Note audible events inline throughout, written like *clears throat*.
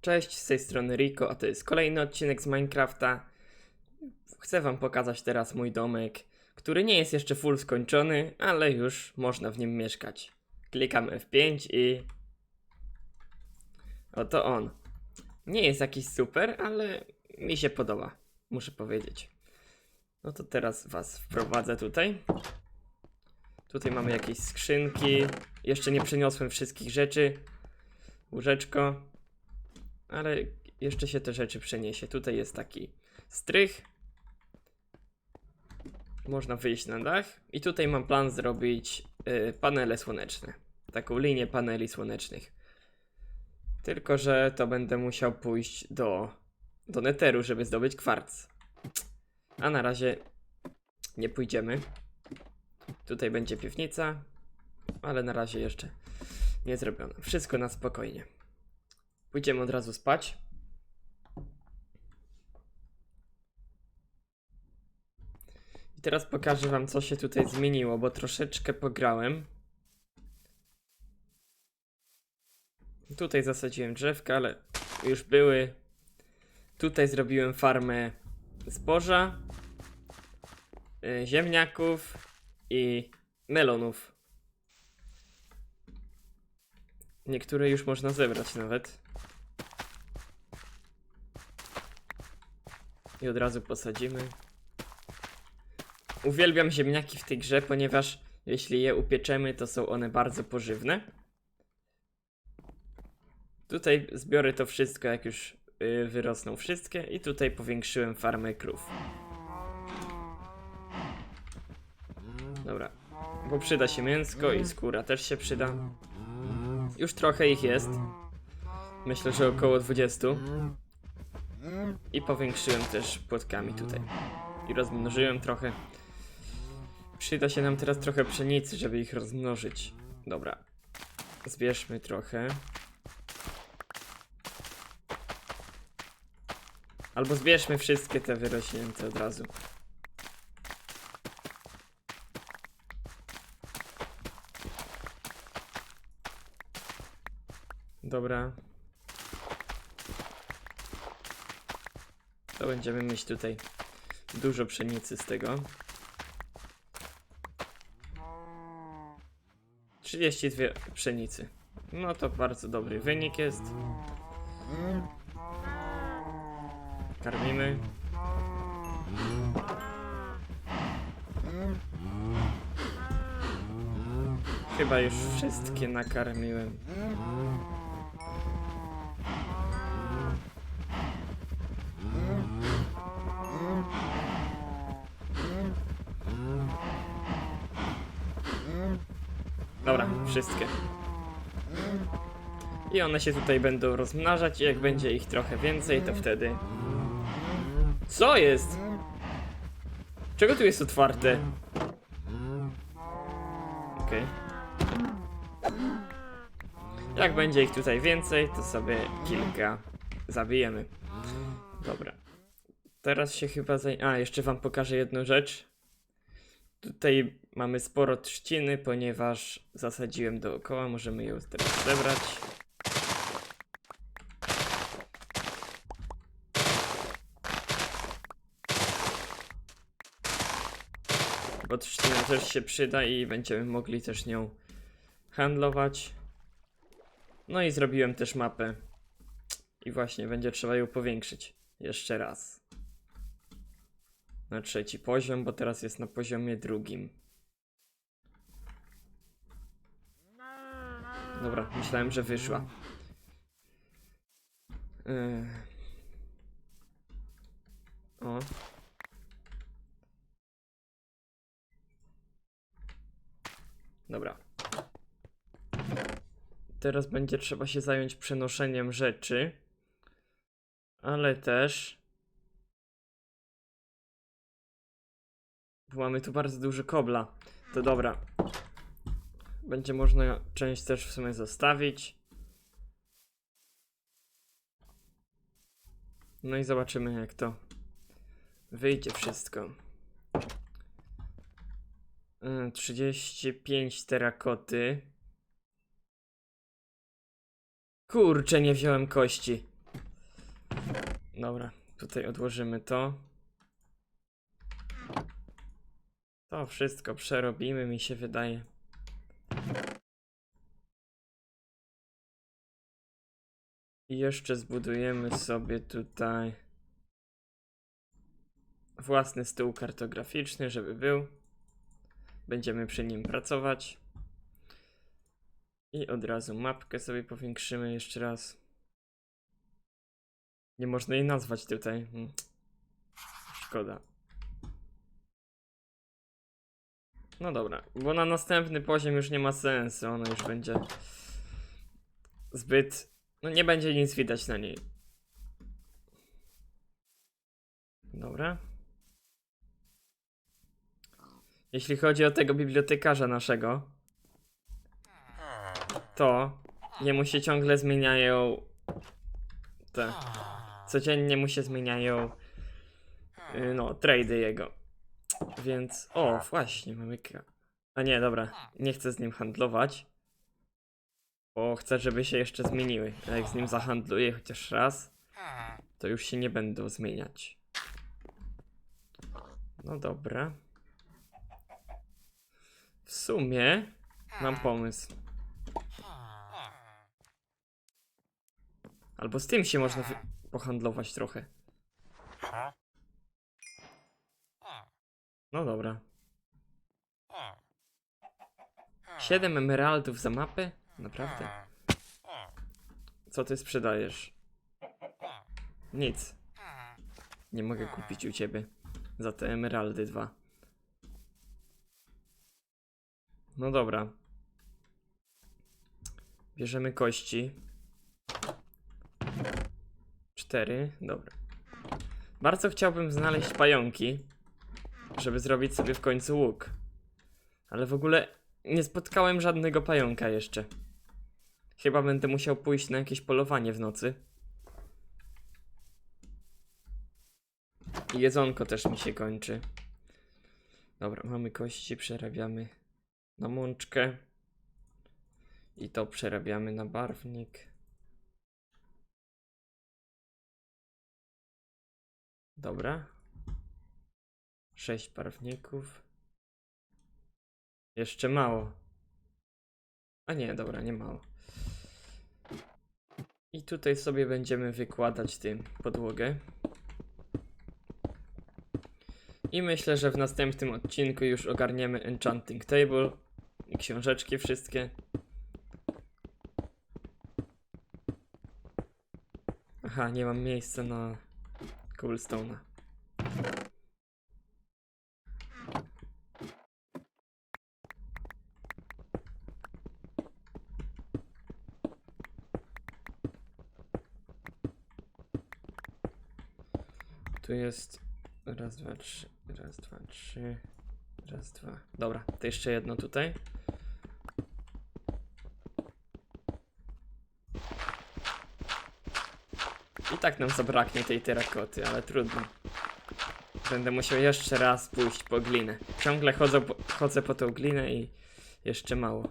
Cześć, z tej strony Rico, a to jest kolejny odcinek z Minecrafta. Chcę wam pokazać teraz mój domek, który nie jest jeszcze full skończony, ale już można w nim mieszkać. Klikam F5 i... Oto on. Nie jest jakiś super, ale mi się podoba, muszę powiedzieć. No to teraz was wprowadzę tutaj. Tutaj mamy jakieś skrzynki. Jeszcze nie przeniosłem wszystkich rzeczy. Łóżeczko. Ale jeszcze się te rzeczy przeniesie. Tutaj jest taki strych. Można wyjść na dach. I tutaj mam plan zrobić y, panele słoneczne. Taką linię paneli słonecznych. Tylko, że to będę musiał pójść do, do neteru, żeby zdobyć kwarc. A na razie nie pójdziemy. Tutaj będzie piwnica, ale na razie jeszcze nie zrobione. Wszystko na spokojnie. Pójdziemy od razu spać. I teraz pokażę wam, co się tutaj zmieniło, bo troszeczkę pograłem. Tutaj zasadziłem drzewka, ale już były. Tutaj zrobiłem farmę zboża, y, ziemniaków i melonów. Niektóre już można zebrać nawet. I od razu posadzimy. Uwielbiam ziemniaki w tej grze, ponieważ jeśli je upieczemy, to są one bardzo pożywne. Tutaj zbiorę to wszystko, jak już y, wyrosną wszystkie. I tutaj powiększyłem farmę krów. Dobra, bo przyda się mięsko i skóra też się przyda. Już trochę ich jest. Myślę, że około 20. I powiększyłem też płotkami tutaj. I rozmnożyłem trochę. Przyda się nam teraz trochę pszenicy, żeby ich rozmnożyć. Dobra. Zbierzmy trochę. Albo zbierzmy wszystkie te wyrośnięte od razu. Dobra. To będziemy mieć tutaj dużo pszenicy z tego. 32 pszenicy. No to bardzo dobry wynik jest. Karmimy. Chyba już wszystkie nakarmiłem. Dobra, wszystkie. I one się tutaj będą rozmnażać i jak będzie ich trochę więcej, to wtedy... Co jest? Czego tu jest otwarte? Okej. Jak będzie ich tutaj więcej, to sobie kilka zabijemy. Dobra. Teraz się chyba zaj... A, jeszcze wam pokażę jedną rzecz. Tutaj mamy sporo trzciny, ponieważ zasadziłem dookoła. Możemy ją teraz zebrać. Bo trzcina też się przyda i będziemy mogli też nią handlować. No i zrobiłem też mapę. I właśnie będzie trzeba ją powiększyć. Jeszcze raz na trzeci poziom, bo teraz jest na poziomie drugim. Dobra, myślałem, że wyszła. Yy. O. Dobra. Teraz będzie trzeba się zająć przenoszeniem rzeczy, ale też Bo mamy tu bardzo dużo kobla. To dobra. Będzie można część też w sumie zostawić. No i zobaczymy jak to wyjdzie wszystko. Yy, 35 terakoty. Kurczę, nie wziąłem kości. Dobra, tutaj odłożymy to. To wszystko przerobimy, mi się wydaje. I jeszcze zbudujemy sobie tutaj własny stół kartograficzny, żeby był. Będziemy przy nim pracować. I od razu mapkę sobie powiększymy jeszcze raz. Nie można jej nazwać tutaj. Hmm. Szkoda. No dobra, bo na następny poziom już nie ma sensu. Ona już będzie zbyt. No nie będzie nic widać na niej. Dobra. Jeśli chodzi o tego bibliotekarza naszego, to jemu się ciągle zmieniają te. Codziennie mu się zmieniają y, no, trady jego. Więc, o, właśnie, mamy A nie, dobra, nie chcę z nim handlować. Bo chcę, żeby się jeszcze zmieniły. A jak z nim zahandluję chociaż raz, to już się nie będą zmieniać. No dobra. W sumie mam pomysł. Albo z tym się można pohandlować trochę. No dobra. 7 emeraldów za mapę? Naprawdę? Co ty sprzedajesz? Nic. Nie mogę kupić u ciebie. Za te emeraldy dwa. No dobra. Bierzemy kości. Cztery, dobra. Bardzo chciałbym znaleźć pająki, żeby zrobić sobie w końcu łuk. Ale w ogóle nie spotkałem żadnego pająka jeszcze. Chyba będę musiał pójść na jakieś polowanie w nocy. Jedzonko też mi się kończy. Dobra, mamy kości, przerabiamy na mączkę. I to przerabiamy na barwnik. Dobra. Sześć barwników. Jeszcze mało. A nie, dobra, nie mało. I tutaj sobie będziemy wykładać tym podłogę. I myślę, że w następnym odcinku już ogarniemy Enchanting Table i książeczki wszystkie. Aha, nie mam miejsca na cobblestone'a. Tu jest raz, dwa, trzy, raz, dwa, trzy, raz, dwa. Dobra, to jeszcze jedno tutaj. I tak nam zabraknie tej terakoty, ale trudno. Będę musiał jeszcze raz pójść po glinę. Ciągle chodzę po, chodzę po tą glinę i jeszcze mało.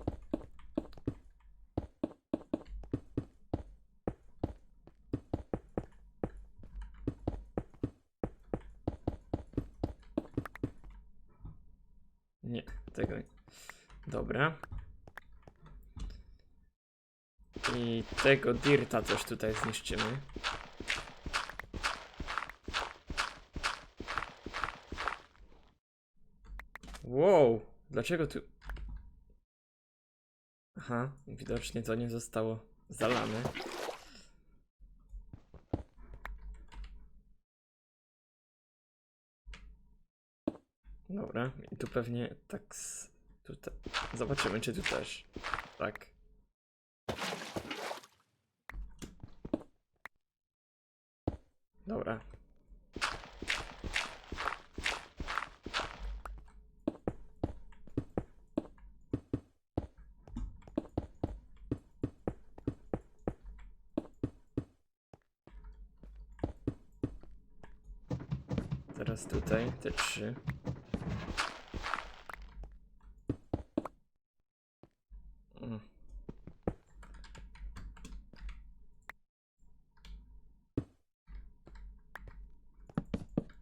Nie, tego nie. Dobra. I tego dirta też tutaj zniszczymy. Wow, dlaczego tu... Aha, widocznie to nie zostało zalane. Dobra, i tu pewnie tak. Tutaj. Zobaczymy, czy tu też. Tak. Dobra. Teraz tutaj te trzy.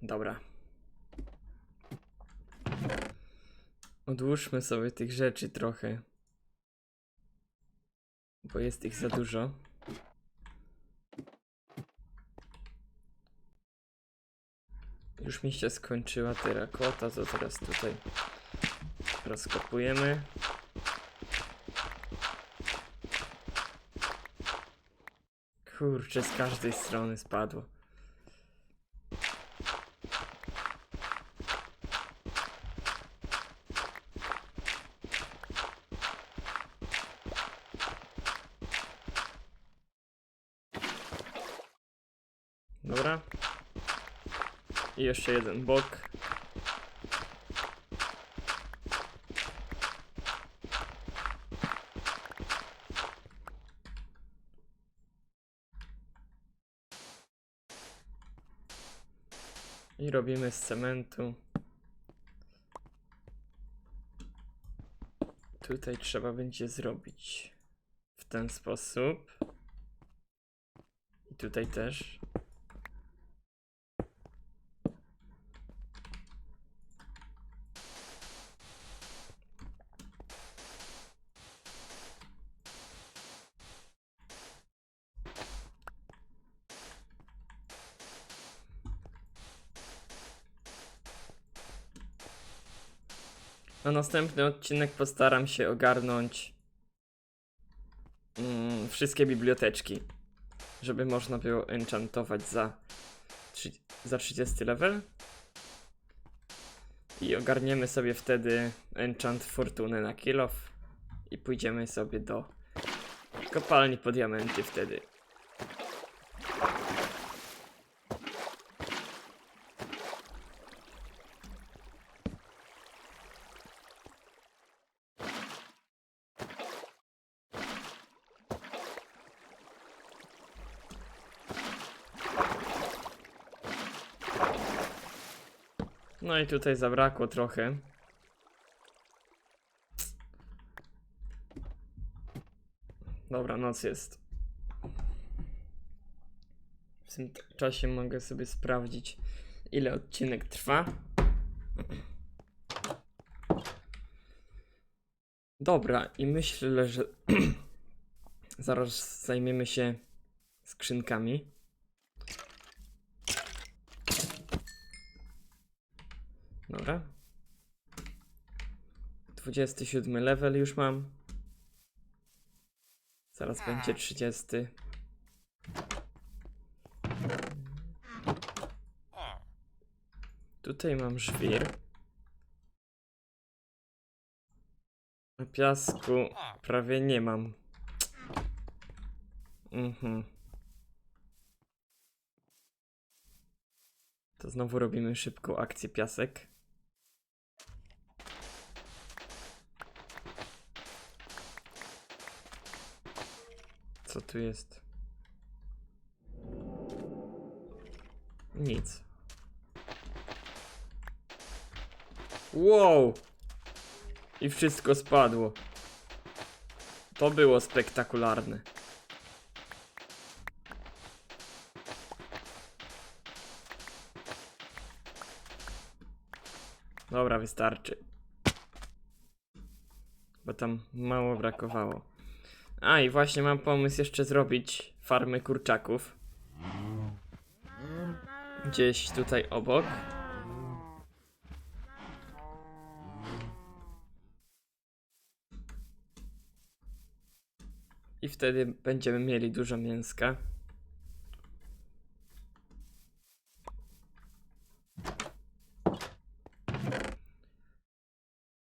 Dobra. Odłóżmy sobie tych rzeczy trochę. Bo jest ich za dużo. Już mi się skończyła terakota, to teraz tutaj rozkopujemy. Kurczę, z każdej strony spadło. Dobra. I jeszcze jeden bok. I robimy z cementu. Tutaj trzeba będzie zrobić w ten sposób. I tutaj też. Na następny odcinek postaram się ogarnąć mm, wszystkie biblioteczki, żeby można było enchantować za, za 30 level. I ogarniemy sobie wtedy enchant fortuny na kill off i pójdziemy sobie do kopalni po diamenty wtedy. No i tutaj zabrakło trochę. Dobra, noc jest. W tym czasie mogę sobie sprawdzić, ile odcinek trwa. Dobra, i myślę, że *clears throat* zaraz zajmiemy się skrzynkami. Dobra. 27 level już mam. Zaraz będzie 30. Tutaj mam żwir. Na piasku prawie nie mam. Mhm. To znowu robimy szybką akcję piasek. Co tu jest? Nic. Wow! I wszystko spadło. To było spektakularne. Dobra, wystarczy. Bo tam mało brakowało. A i właśnie mam pomysł jeszcze zrobić farmę kurczaków. Gdzieś tutaj obok. I wtedy będziemy mieli dużo mięska.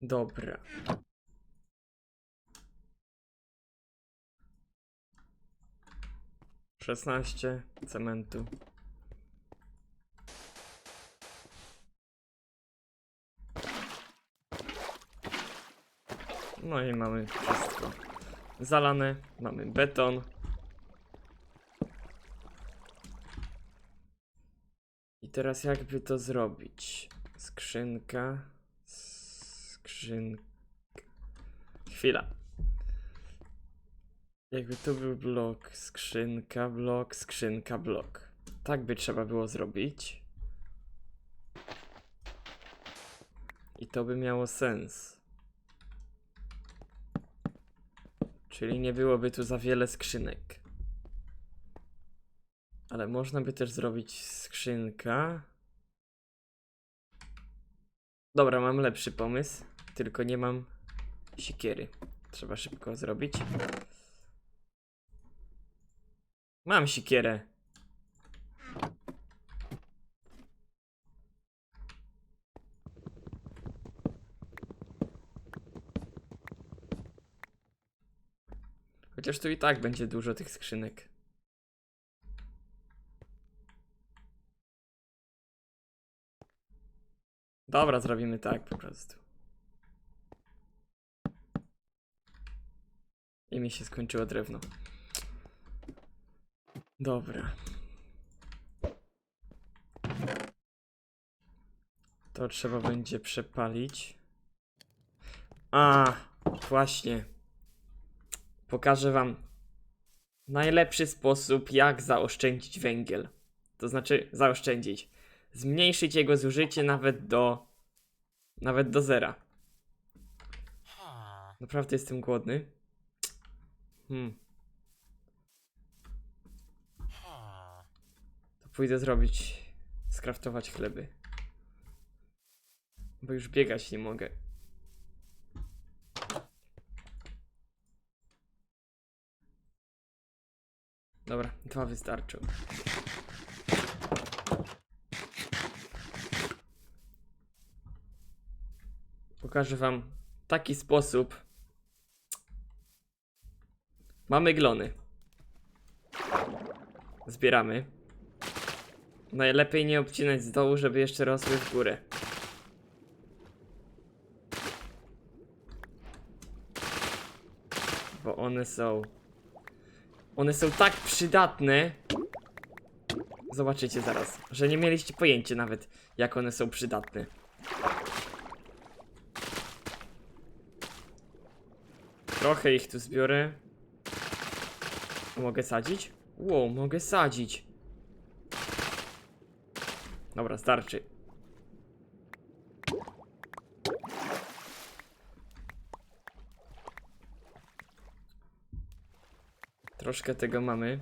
Dobra. Szesnaście cementu. No i mamy wszystko zalane, mamy beton. I teraz jakby to zrobić? Skrzynka, skrzynka. Chwila. Jakby tu był blok, skrzynka, blok, skrzynka, blok. Tak by trzeba było zrobić. I to by miało sens. Czyli nie byłoby tu za wiele skrzynek. Ale można by też zrobić skrzynka. Dobra, mam lepszy pomysł. Tylko nie mam sikiery. Trzeba szybko zrobić. Mam sikierę. Chociaż tu i tak będzie dużo tych skrzynek. Dobra, zrobimy tak po prostu. I mi się skończyło drewno. Dobra. To trzeba będzie przepalić. A, właśnie. Pokażę wam najlepszy sposób, jak zaoszczędzić węgiel. To znaczy, zaoszczędzić. Zmniejszyć jego zużycie nawet do. nawet do zera. Naprawdę jestem głodny. Hmm. To pójdę zrobić. skraftować chleby. Bo już biegać nie mogę. Dobra, dwa wystarczą. Pokażę wam taki sposób. Mamy glony. Zbieramy. Najlepiej nie obcinać z dołu, żeby jeszcze rosły w górę. Bo one są. One są tak przydatne. Zobaczycie zaraz, że nie mieliście pojęcia nawet, jak one są przydatne. Trochę ich tu zbiorę. Mogę sadzić? Wow, mogę sadzić. Dobra, starczy. Troszkę tego mamy.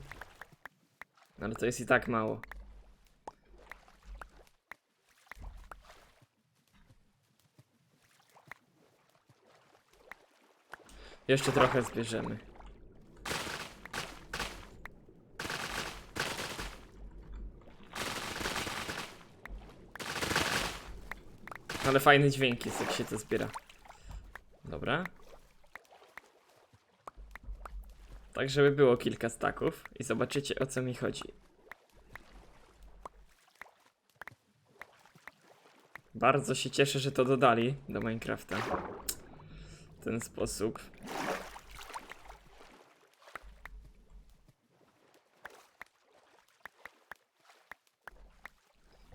Ale to jest i tak mało. Jeszcze trochę zbierzemy. Ale fajny dźwięk jest, jak się to zbiera. Dobra. Tak, żeby było kilka staków i zobaczycie o co mi chodzi. Bardzo się cieszę, że to dodali do Minecrafta. W ten sposób.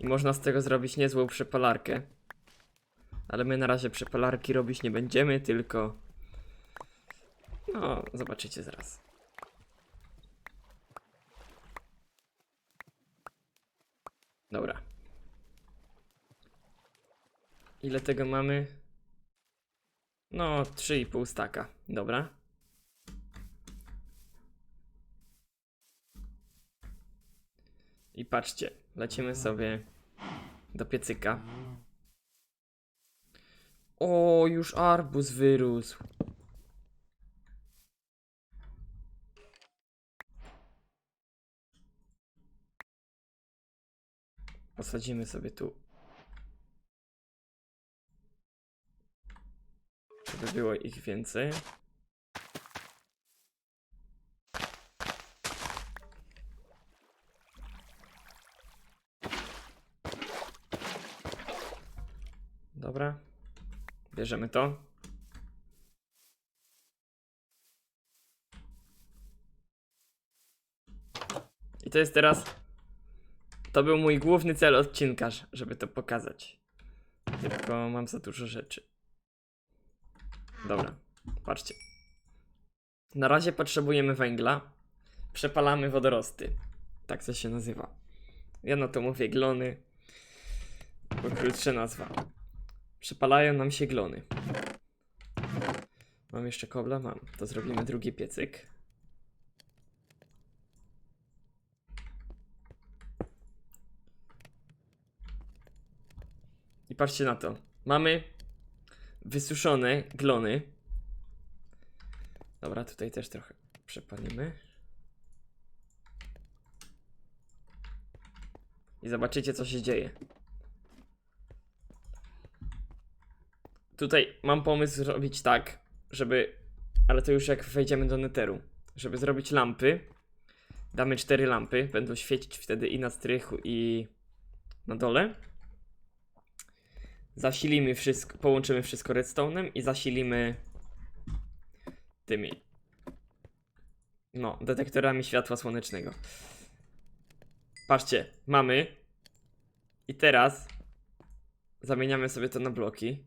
I można z tego zrobić niezłą przepalarkę. Ale my na razie przepalarki robić nie będziemy, tylko. No, zobaczycie zaraz. Dobra. Ile tego mamy? No, 3,5 staka. Dobra. I patrzcie, lecimy sobie do piecyka. O, już arbuz wyrósł. Posadzimy sobie tu. Żeby było ich więcej. Dobra. Bierzemy to. I to jest teraz. To był mój główny cel odcinka, żeby to pokazać. Tylko mam za dużo rzeczy. Dobra, patrzcie. Na razie potrzebujemy węgla. Przepalamy wodorosty. Tak to się nazywa. Ja na to mówię glony. Bo krótsza nazwa. Przepalają nam się glony. Mam jeszcze kobla? Mam. To zrobimy drugi piecyk. I patrzcie na to. Mamy wysuszone glony. Dobra, tutaj też trochę przepalimy. I zobaczycie, co się dzieje. Tutaj mam pomysł zrobić tak, żeby. Ale to już jak wejdziemy do neteru. Żeby zrobić lampy. Damy cztery lampy. Będą świecić wtedy i na strychu, i na dole. Zasilimy wszystko, połączymy wszystko redstone'em i zasilimy tymi. No, detektorami światła słonecznego. Patrzcie, mamy. I teraz zamieniamy sobie to na bloki.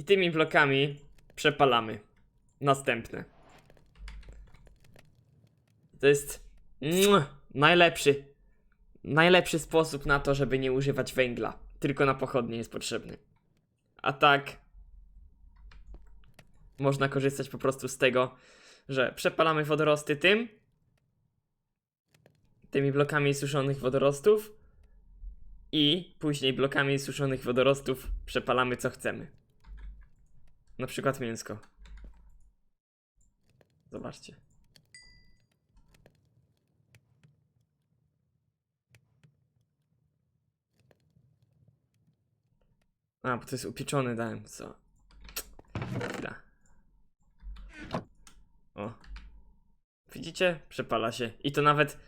I tymi blokami przepalamy. Następne. To jest najlepszy, najlepszy sposób na to, żeby nie używać węgla. Tylko na pochodnie jest potrzebny. A tak można korzystać po prostu z tego, że przepalamy wodorosty tym, tymi blokami suszonych wodorostów i później blokami suszonych wodorostów przepalamy co chcemy. Na przykład mięsko. Zobaczcie. A, bo to jest upieczony dałem, co? Chwila. O. Widzicie? Przepala się. I to nawet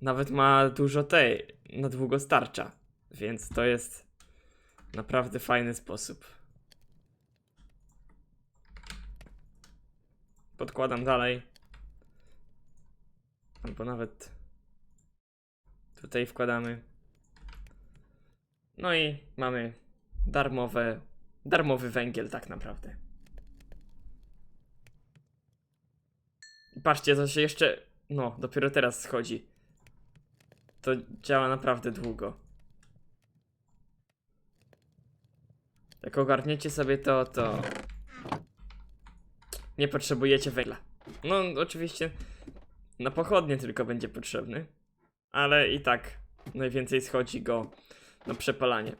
nawet ma dużo tej, na długo starcza. Więc to jest naprawdę fajny sposób. Podkładam dalej. Albo nawet tutaj wkładamy. No i mamy darmowe, darmowy węgiel tak naprawdę. Patrzcie, to się jeszcze, no, dopiero teraz schodzi. To działa naprawdę długo. Jak ogarniecie sobie to, to nie potrzebujecie węgla. No, oczywiście na pochodnie tylko będzie potrzebny, ale i tak najwięcej schodzi go na przepalanie.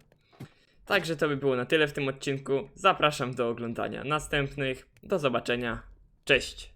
Także to by było na tyle w tym odcinku. Zapraszam do oglądania następnych. Do zobaczenia. Cześć.